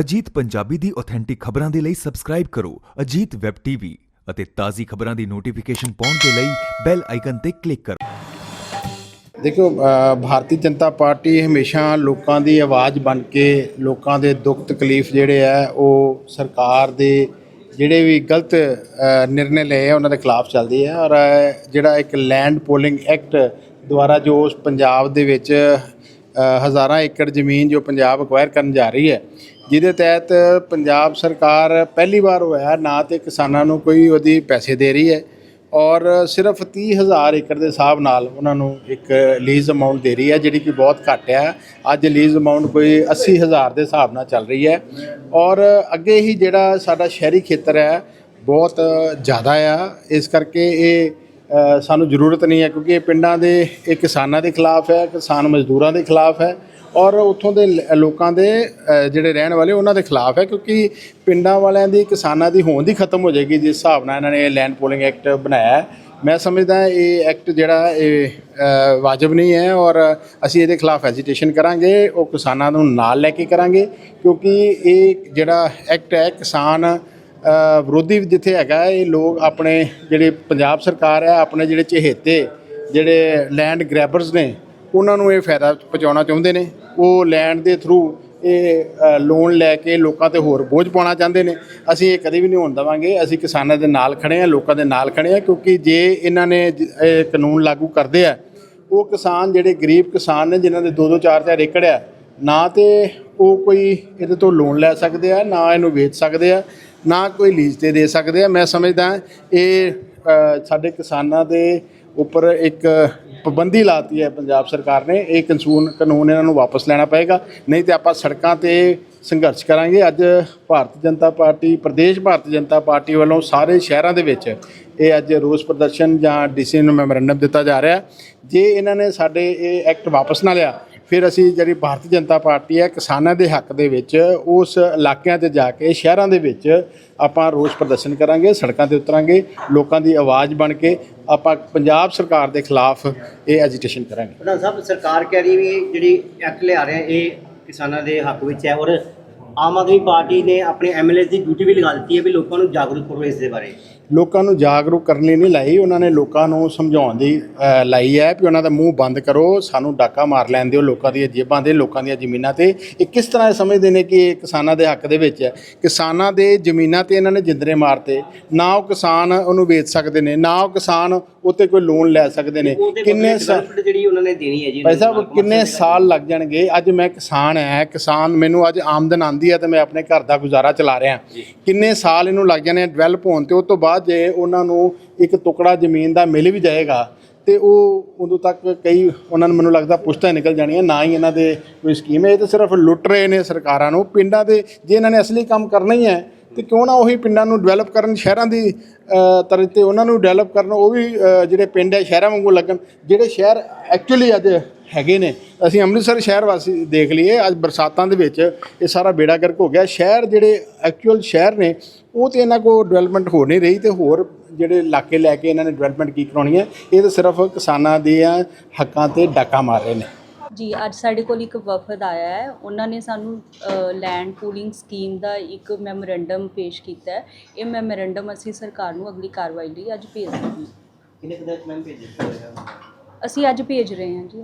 ਅਜੀਤ ਪੰਜਾਬੀ ਦੀ authentic ਖਬਰਾਂ ਦੇ ਲਈ ਸਬਸਕ੍ਰਾਈਬ ਕਰੋ ਅਜੀਤ ਵੈਬ ਟੀਵੀ ਅਤੇ ਤਾਜ਼ੀ ਖਬਰਾਂ ਦੀ ਨੋਟੀਫਿਕੇਸ਼ਨ ਪਾਉਣ ਦੇ ਲਈ ਬੈਲ ਆਈਕਨ ਤੇ ਕਲਿੱਕ ਕਰੋ। ਦੇਖੋ ਅ, ਭਾਰਤੀ ਜਨਤਾ ਪਾਰਟੀ ਹਮੇਸ਼ਾ ਲੋਕਾਂ ਦੀ ਆਵਾਜ਼ ਬਣ ਕੇ ਲੋਕਾਂ ਦੇ ਦੁੱਖ ਤਕਲੀਫ ਜਿਹੜੇ ਆ ਉਹ ਸਰਕਾਰ ਦੇ ਜਿਹੜੇ ਵੀ ਗਲਤ ਅ, ਨਿਰਣੇ ਲਏ ਆ ਉਹਨਾਂ ਦੇ ਖਿਲਾਫ ਚੱਲਦੀ ਹੈ ਔਰ ਅ, ਜਿਹੜਾ ਇੱਕ ਲੈਂਡ ਪੋਲਿੰਗ ਐਕਟ ਦੁਆਰਾ ਜੋ ਉਸ ਪੰਜਾਬ ਦੇ ਵਿੱਚ ਅ, ਹਜ਼ਾਰਾਂ ਏਕੜ ਜ਼ਮੀਨ ਜੋ ਪੰਜਾਬ ਅਕਵਾਇਰ ਕਰਨ ਜਾ ਰਹੀ ਹੈ ਜਿਹਦੇ ਤਹਿਤ ਪੰਜਾਬ ਸਰਕਾਰ ਪਹਿਲੀ ਵਾਰ ਹੋਇਆ ਨਾ ਤੇ ਕਿਸਾਨਾਂ ਨੂੰ ਕੋਈ ਉਹਦੀ ਪੈਸੇ ਦੇ ਰਹੀ ਹੈ ਔਰ ਸਿਰਫ 30000 ਏਕੜ ਦੇ ਹਿਸਾਬ ਨਾਲ ਉਹਨਾਂ ਨੂੰ ਇੱਕ ਲੀਜ਼ ਅਮਾਉਂਟ ਦੇ ਰਹੀ ਹੈ, ਜਿਹੜੀ ਕਿ ਬਹੁਤ ਘੱਟ ਹੈ। ਅੱਜ ਲੀਜ਼ ਅਮਾਉਂਟ ਕੋਈ 80000 ਦੇ ਹਿਸਾਬ ਨਾਲ ਚੱਲ ਰਹੀ ਹੈ। ਔਰ ਅੱਗੇ ਹੀ ਜਿਹੜਾ ਸਾਡਾ ਸ਼ਹਿਰੀ ਖੇਤਰ ਹੈ, ਬਹੁਤ ਜ਼ਿਆਦਾ ਆ। ਇਸ ਕਰਕੇ ਇਹ ਸਾਨੂੰ ਜ਼ਰੂਰਤ ਨਹੀਂ ਹੈ, ਕਿਉਂਕਿ ਇਹ ਪਿੰਡਾਂ ਦੇ, ਇਹ ਕਿਸਾਨਾਂ ਦੇ ਖਿਲਾਫ ਹੈ, ਕਿਸਾਨ ਮਜ਼ਦੂਰਾਂ ਦੇ ਖਿਲਾਫ ਹੈ। ਔਰ ਉੱਥੋਂ ਦੇ ਲ- ਲੋਕਾਂ ਦੇ ਅ, ਜਿਹੜੇ ਰਹਿਣ ਵਾਲੇ ਉਹਨਾਂ ਦੇ ਖਿਲਾਫ ਹੈ ਕਿਉਂਕਿ ਪਿੰਡਾਂ ਵਾਲਿਆਂ ਦੀ ਕਿਸਾਨਾਂ ਦੀ ਹੋਂਦ ਹੀ ਖਤਮ ਹੋ ਜਾਏਗੀ ਜਿਸ ਹਿਸਾਬ ਨਾਲ ਇਹਨਾਂ ਨੇ ਇਹ ਲੈਂਡ ਪੋਲਿੰਗ ਐਕਟ ਬਣਾਇਆ ਹੈ। ਮੈਂ ਸਮਝਦਾ ਇਹ ਐਕਟ ਜਿਹੜਾ ਇਹ ਅ, ਵਾਜਬ ਨਹੀਂ ਹੈ ਔਰ ਅਸੀਂ ਇਹਦੇ ਖਿਲਾਫ ਐਜੀਟੇਸ਼ਨ ਕਰਾਂਗੇ ਉਹ ਕਿਸਾਨਾਂ ਨੂੰ ਨਾਲ ਲੈ ਕੇ ਕਰਾਂਗੇ ਕਿਉਂਕਿ ਇਹ ਜਿਹੜਾ ਐਕਟ ਹੈ ਕਿਸਾਨ ਅ, ਵਿਰੋਧੀ ਜਿੱਥੇ ਹੈਗਾ ਇਹ ਲੋਕ ਆਪਣੇ ਜਿਹੜੇ ਪੰਜਾਬ ਸਰਕਾਰ ਹੈ ਆਪਣੇ ਜਿਹੜੇ ਚਹੇਤੇ ਜਿਹੜੇ ਲੈਂਡ ਗ੍ਰੈਬਰਸ ਨੇ ਉਹਨਾਂ ਨੂੰ ਇਹ ਫਾਇਦਾ ਪਹੁੰਚਾਉਣਾ ਚਾਹੁੰਦੇ ਨੇ। ਉਹ ਲੈਂਡ ਦੇ ਥਰੂ ਇਹ ਲੋਨ ਲੈ ਕੇ ਲੋਕਾਂ ਤੇ ਹੋਰ ਬੋਝ ਪਾਉਣਾ ਚਾਹੁੰਦੇ ਨੇ। ਅਸੀਂ ਇਹ ਕਦੇ ਵੀ ਨਹੀਂ ਹੋਣ ਦੇਵਾਂਗੇ। ਅਸੀਂ ਕਿਸਾਨਾਂ ਦੇ ਨਾਲ ਖੜੇ ਆ ਲੋਕਾਂ ਦੇ ਨਾਲ ਖੜੇ ਆ ਕਿਉਂਕਿ ਜੇ ਇਹਨਾਂ ਨੇ ਇਹ ਕਾਨੂੰਨ ਲਾਗੂ ਕਰਦੇ ਆ, ਉਹ ਕਿਸਾਨ ਜਿਹੜੇ ਗਰੀਬ ਕਿਸਾਨ ਨੇ, ਜਿਨ੍ਹਾਂ ਦੇ 2-2 4-4 ਏਕੜ ਆ, ਨਾ ਤੇ ਉਹ ਕੋਈ ਇਹਦੇ ਤੋਂ ਲੋਨ ਲੈ ਸਕਦੇ ਆ, ਨਾ ਇਹਨੂੰ ਵੇਚ ਸਕਦੇ ਆ, ਨਾ ਕੋਈ ਲੀਜ਼ ਤੇ ਦੇ ਸਕਦੇ ਆ। ਮੈਂ ਸਮਝਦਾ ਇਹ ਸਾਡੇ ਕਿਸਾਨਾਂ ਦੇ ਉੱਪਰ ਇੱਕ ਪਾਬੰਦੀ ਲਾਤੀ ਹੈ ਪੰਜਾਬ ਸਰਕਾਰ ਨੇ, ਇਹ ਕਾਨੂੰਨ ਕਾਨੂੰਨ ਇਹਨਾਂ ਨੂੰ ਵਾਪਸ ਲੈਣਾ ਪਏਗਾ। ਨਹੀਂ ਤੇ ਆਪਾਂ ਸੜਕਾਂ ਤੇ ਸੰਘਰਸ਼ ਕਰਾਂਗੇ। ਅੱਜ ਭਾਰਤੀ ਜਨਤਾ ਪਾਰਟੀ, ਪ੍ਰਦੇਸ਼ ਭਾਰਤੀ ਜਨਤਾ ਪਾਰਟੀ ਵੱਲੋਂ ਸਾਰੇ ਸ਼ਹਿਰਾਂ ਦੇ ਵਿੱਚ ਇਹ ਅੱਜ ਰੋਸ ਪ੍ਰਦਰਸ਼ਨ ਜਾਂ ਡੀਸੀ ਨੂੰ ਮੈਮੋਰੰਡਮ ਦਿੱਤਾ ਜਾ ਰਿਹਾ। ਜੇ ਇਹਨਾਂ ਨੇ ਸਾਡੇ ਇਹ ਐਕਟ ਵਾਪਸ ਨਾ ਲਿਆ ਫਿਰ ਅਸੀਂ ਜਿਹੜੀ ਭਾਰਤੀ ਜਨਤਾ ਪਾਰਟੀ ਹੈ ਕਿਸਾਨਾਂ ਦੇ ਹੱਕ ਦੇ ਵਿੱਚ ਉਸ ਇਲਾਕਿਆਂ 'ਤੇ ਜਾ ਕੇ, ਸ਼ਹਿਰਾਂ ਦੇ ਵਿੱਚ ਆਪਾਂ ਰੋਸ ਪ੍ਰਦਰਸ਼ਨ ਕਰਾਂਗੇ, ਸੜਕਾਂ ਤੇ ਉਤਰਾਂਗੇ, ਲੋਕਾਂ ਦੀ ਆਵਾਜ਼ ਬਣ ਕੇ ਆਪਾਂ ਪੰਜਾਬ ਸਰਕਾਰ ਦੇ ਖਿਲਾਫ ਇਹ ਐਜੀਟੇਸ਼ਨ ਕਰਾਂਗੇ। ਪ੍ਰਧਾਨ ਸਾਹਿਬ, ਸਰਕਾਰ ਕਹਿ ਰਹੀ ਵੀ ਜਿਹੜੀ ਐਕਟ ਲਿਆ ਰਿਹਾ, ਇਹ ਕਿਸਾਨਾਂ ਦੇ ਹੱਕ ਵਿੱਚ ਹੈ ਔਰ ਆਮ ਆਦਮੀ ਪਾਰਟੀ ਨੇ ਆਪਣੇ ਐਮਐਲਏ ਦੀ ਡਿਊਟੀ ਵੀ ਲਗਾ ਦਿੱਤੀ ਹੈ ਵੀ ਲੋਕਾਂ ਨੂੰ ਜਾਗਰੂਕ ਕਰੋ ਇਸ ਦੇ ਬਾਰੇ। ਲੋਕਾਂ ਨੂੰ ਜਾਗਰੂਕ ਕਰਨ ਲਈ ਨਹੀਂ ਲਾਈ, ਉਹਨਾਂ ਨੇ ਲੋਕਾਂ ਨੂੰ ਸਮਝਾਉਣ ਦੀ ਲਾਈ ਹੈ ਕਿ ਉਹਨਾਂ ਦਾ ਮੂੰਹ ਬੰਦ ਕਰੋ, ਸਾਨੂੰ ਡਾਕਾ ਮਾਰ ਲੈਣ ਦਿਓ ਲੋਕਾਂ ਦੀਆਂ ਜੇਬਾਂ ਦੇ ਲੋਕਾਂ ਦੀਆਂ ਜ਼ਮੀਨਾਂ ਤੇ। ਇਹ ਕਿਸ ਤਰ੍ਹਾਂ ਸਮਝਦੇ ਨੇ ਕਿ ਇਹ ਕਿਸਾਨਾਂ ਦੇ ਹੱਕ ਦੇ ਵਿੱਚ ਹੈ? ਕਿਸਾਨਾਂ ਦੇ ਜ਼ਮੀਨਾਂ ਤੇ ਇਹਨਾਂ ਨੇ ਜਿੰਦਰੇ ਮਾਰਤੇ। ਨਾ ਉਹ ਕਿਸਾਨ ਉਹਨੂੰ ਵੇਚ ਸਕਦੇ ਨੇ, ਨਾ ਉਹ ਕਿਸਾਨ ਉੱਤੇ ਕੋਈ ਲੋਨ ਲੈ ਸਕਦੇ ਨੇ। ਕਿੰਨੇ ਬਦਲੇ ਸਾ- development ਜਿਹੜੀ ਉਹਨਾਂ ਨੇ ਦੇਣੀ ਹੈ ਜੀ ਭਾਈ ਸਾਹਿਬ ਕਿੰਨੇ ਸਾਲ ਲੱਗ ਜਾਣਗੇ? ਅੱਜ ਮੈਂ ਕਿਸਾਨ ਹੈ ਕਿਸਾਨ ਮੈਨੂੰ ਅੱਜ ਆਮਦਨ ਆਂਦੀ ਹੈ ਤੇ ਮੈਂ ਆਪਣੇ ਘਰ ਦਾ ਗੁਜ਼ਾਰਾ ਚਲਾ ਰਿਹਾ। ਕਿੰਨੇ ਸਾਲ ਇਹਨੂੰ ਲੱਗ ਜਾਣੇ ਡਿਵੈਲਪ ਹੋਣ ਤੇ ਉਸ ਤੋਂ ਬਾਅਦ ਜੇ ਉਹਨਾਂ ਨੂੰ ਇੱਕ ਟੁਕੜਾ ਜ਼ਮੀਨ ਦਾ ਮਿਲ ਵੀ ਜਾਏਗਾ ਤੇ ਉਹ ਉਦੋਂ ਤੱਕ ਕਈ ਉਹਨਾਂ ਨੂੰ ਮੈਨੂੰ ਲੱਗਦਾ ਪੁਸ਼ਤਾਂ ਨਿਕਲ ਜਾਣੀਆਂ ਨਾ ਹੀ ਇਹਨਾਂ ਦੇ ਕੋਈ ਸਕੀਮ ਹੈ। ਇਹ ਤਾਂ ਸਿਰਫ ਲੁੱਟ ਰਹੇ ਨੇ ਸਰਕਾਰਾਂ ਨੂੰ। ਪਿੰਡਾਂ ਦੇ ਜੇ ਇਹਨਾਂ ਨੇ ਅਸਲੀ ਕੰਮ ਕਰਨਾ ਹੀ ਹੈ ਤੇ ਕਿਉਂ ਨਾ ਉਹੀ ਪਿੰਡਾਂ ਨੂੰ ਡਿਵੈਲਪ ਕਰਨ ਸ਼ਹਿਰਾਂ ਦੀ ਅ, ਤਰ੍ਹਾਂ ਤੇ ਉਹਨਾਂ ਨੂੰ ਡਿਵੈਲਪ ਕਰਨ ਉਹ ਵੀ ਜਿਹੜੇ ਪਿੰਡ ਹੈ ਸ਼ਹਿਰਾਂ ਵਾਂਗੂ ਲੱਗਣ। ਜਿਹੜੇ ਸ਼ਹਿਰ ਐਕਚੁਅਲੀ ਅੱਜ ਹੈਗੇ ਨੇ ਅਸੀਂ ਅੰਮ੍ਰਿਤਸਰ ਸ਼ਹਿਰ ਵਾਸੀ ਦੇਖ ਲਈਏ ਅੱਜ ਬਰਸਾਤਾਂ ਦੇ ਵਿੱਚ ਇਹ ਸਾਰਾ ਬੇੜਾ ਗਰਕ ਹੋ ਗਿਆ। ਸ਼ਹਿਰ ਜਿਹੜੇ ਐਕਚੁਅਲ ਸ਼ਹਿਰ ਨੇ ਉਹ ਤੇ ਇਹਨਾਂ ਕੋਲ ਡਿਵੈਲਪਮੈਂਟ ਹੋ ਨਹੀਂ ਰਹੀ ਤੇ ਹੋਰ ਜਿਹੜੇ ਇਲਾਕੇ ਲੈ ਕੇ ਇਹਨਾਂ ਨੇ ਡਿਵੈਲਪਮੈਂਟ ਕੀ ਕਰਾਉਣੀ ਹੈ ਇਹ ਤਾਂ ਸਿਰਫ ਕਿਸਾਨਾਂ ਦੇ ਹੱਕਾਂ ਤੇ ਡਾਕਾ ਮਾਰ ਰਹੇ ਨੇ। ਜੀ ਅੱਜ ਸਾਡੇ ਕੋਲ ਇੱਕ ਵਫਦ ਆਇਆ ਹੈ। ਉਹਨਾਂ ਨੇ ਸਾਨੂੰ ਲੈਂਡ ਪੂਲਿੰਗ ਸਕੀਮ ਦਾ ਇੱਕ ਮੈਮੋਰੈਂਡਮ ਪੇਸ਼ ਕੀਤਾ ਹੈ। ਇਹ ਮੈਮੋਰੈਂਡਮ ਅਸੀਂ ਸਰਕਾਰ ਨੂੰ ਅਗਲੀ ਕਾਰਵਾਈ ਲਈ ਅੱਜ ਭੇਜ ਹਾਂ। ਕਿੰਨੇ ਕਦੇ ਮੈਂ ਭੇਜ ਦਿੱਤਾ ਹੋਇਆ ਅਸੀਂ ਅੱਜ ਭੇਜ ਰਹੇ ਹਾਂ ਜੀ।